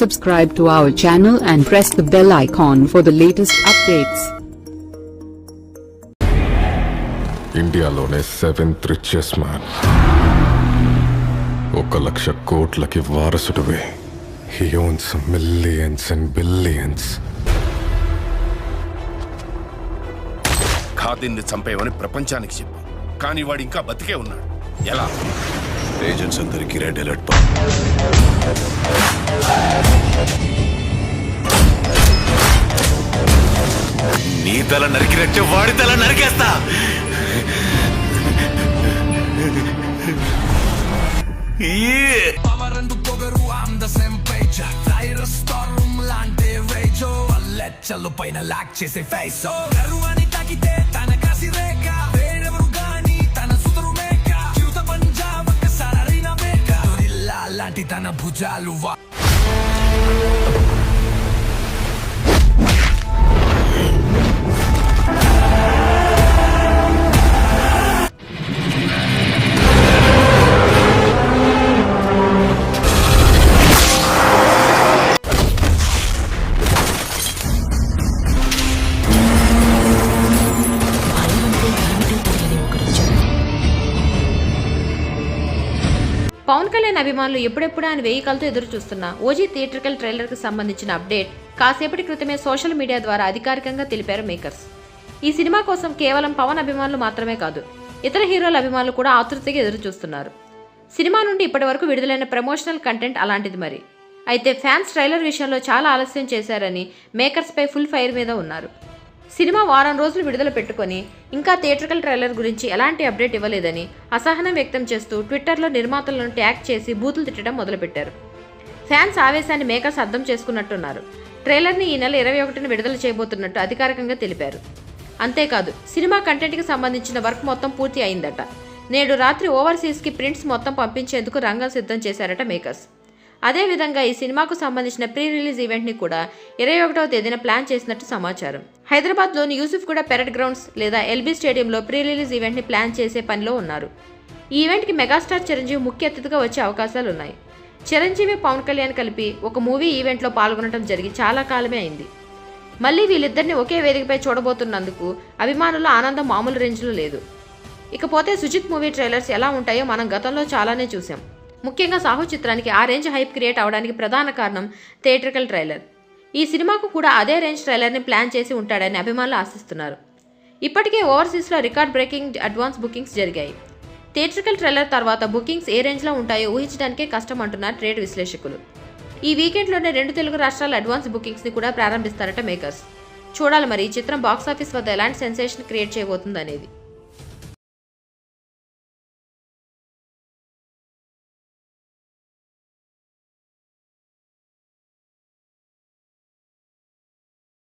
Subscribe to our channel and press the bell icon for the latest updates. ఇండియాలోనే seventh richest man ఒక లక్ష కోట్లకి వారసుడివే. He owns millions and billions ఖాదీన్ని చంపేవని ప్రపంచానికి చెప్పు. కానీ వాడు ఇంకా బతికే ఉన్నాడు. ఎలా? ఏజెంట్స్ అందరికి రెడ్ అలర్ట్ నీ తల నరికినట్టు వాడి తల నరికేస్తా. పవరందు పొగరు am the same page tyre storm లాంటి రేజ్ లెచ్చలు పైన లాక్ చేసే ఫేస్ అని తాకితే తన తన భుజాలు పవన్ కళ్యాణ్ అభిమానులు ఎప్పుడెప్పుడు ఆయన వెయ్యి కలతో ఎదురు చూస్తున్న? ఓజీ థియేట్రికల్ ట్రైలర్కి సంబంధించిన అప్డేట్ కాసేపటి క్రితమే సోషల్ మీడియా ద్వారా అధికారికంగా తెలిపారు మేకర్స్. ఈ సినిమా కోసం కేవలం పవన్ అభిమానులు మాత్రమే కాదు ఇతర హీరోల అభిమానులు కూడా ఆతృతగా ఎదురు చూస్తున్నారు. సినిమా నుండి ఇప్పటి వరకు విడుదలైన ప్రమోషనల్ కంటెంట్ అలాంటిది మరి. అయితే ఫ్యాన్స్ ట్రైలర్ విషయంలో చాలా ఆలస్యం చేశారని మేకర్స్పై ఫుల్ ఫైర్ మీద ఉన్నారు. సినిమా వారం రోజులు విడుదల పెట్టుకొని ఇంకా థియేట్రికల్ ట్రైలర్ గురించి ఎలాంటి అప్డేట్ ఇవ్వలేదని అసహనం వ్యక్తం చేస్తూ ట్విట్టర్లో నిర్మాతలను ట్యాగ్ చేసి బూతులు తిట్టడం మొదలుపెట్టారు. ఫ్యాన్స్ ఆవేశాన్ని మేకర్స్ అర్థం చేసుకున్నట్టున్నారు. ట్రైలర్ని ఈ నెల ఇరవై ఒకటిన విడుదల చేయబోతున్నట్టు అధికారికంగా తెలిపారు. అంతేకాదు సినిమా కంటెంట్కి సంబంధించిన వర్క్ మొత్తం పూర్తి అయిందట. నేడు రాత్రి ఓవర్సీస్కి ప్రింట్స్ మొత్తం పంపించేందుకు రంగం సిద్ధం చేశారట మేకర్స్. అదేవిధంగా ఈ సినిమాకు సంబంధించిన ప్రీ రిలీజ్ ఈవెంట్ని కూడా ఇరవై ఒకటవ తేదీన ప్లాన్ చేసినట్టు సమాచారం. హైదరాబాద్లోని యూసుఫ్ కూడా పెరడ్ గ్రౌండ్స్ లేదా ఎల్బీ స్టేడియంలో ప్రీ రిలీజ్ ఈవెంట్ని ప్లాన్ చేసే పనిలో ఉన్నారు. ఈ ఈవెంట్కి మెగాస్టార్ చిరంజీవి ముఖ్య అతిథిగా వచ్చే అవకాశాలు ఉన్నాయి. చిరంజీవి పవన్ కళ్యాణ్ కలిపి ఒక మూవీ ఈవెంట్లో పాల్గొనడం జరిగి చాలా కాలమే అయింది. మళ్ళీ వీళ్ళిద్దరిని ఒకే వేదికపై చూడబోతున్నందుకు అభిమానుల ఆనందం మామూలు రేంజ్లో లేదు. ఇకపోతే సుజిత్ మూవీ ట్రైలర్స్ ఎలా ఉంటాయో మనం గతంలో చాలానే చూసాం ముఖ్యంగా సాహు చిత్రానికి ఆ రేంజ్ హైప్ క్రియేట్ అవడానికి ప్రధాన కారణం థియేట్రికల్ ట్రైలర్. ఈ సినిమాకు కూడా అదే రేంజ్ ట్రైలర్ని ప్లాన్ చేసి ఉంటాడని అభిమానులు ఆశిస్తున్నారు. ఇప్పటికే ఓవర్సీస్లో రికార్డ్ బ్రేకింగ్ అడ్వాన్స్ బుకింగ్స్ జరిగాయి. థియేట్రికల్ ట్రైలర్ తర్వాత బుకింగ్స్ ఏ రేంజ్లో ఉంటాయో ఊహించడానికే కష్టం అంటున్నారు ట్రేడ్ విశ్లేషకులు. ఈ వీకెండ్లోనే రెండు తెలుగు రాష్ట్రాల అడ్వాన్స్ బుకింగ్స్ని కూడా ప్రారంభిస్తారట మేకర్స్. చూడాలి మరి ఈ చిత్రం బాక్సాఫీస్ వద్ద ఎలాంటి సెన్సేషన్ క్రియేట్ చేయబోతుందనేది.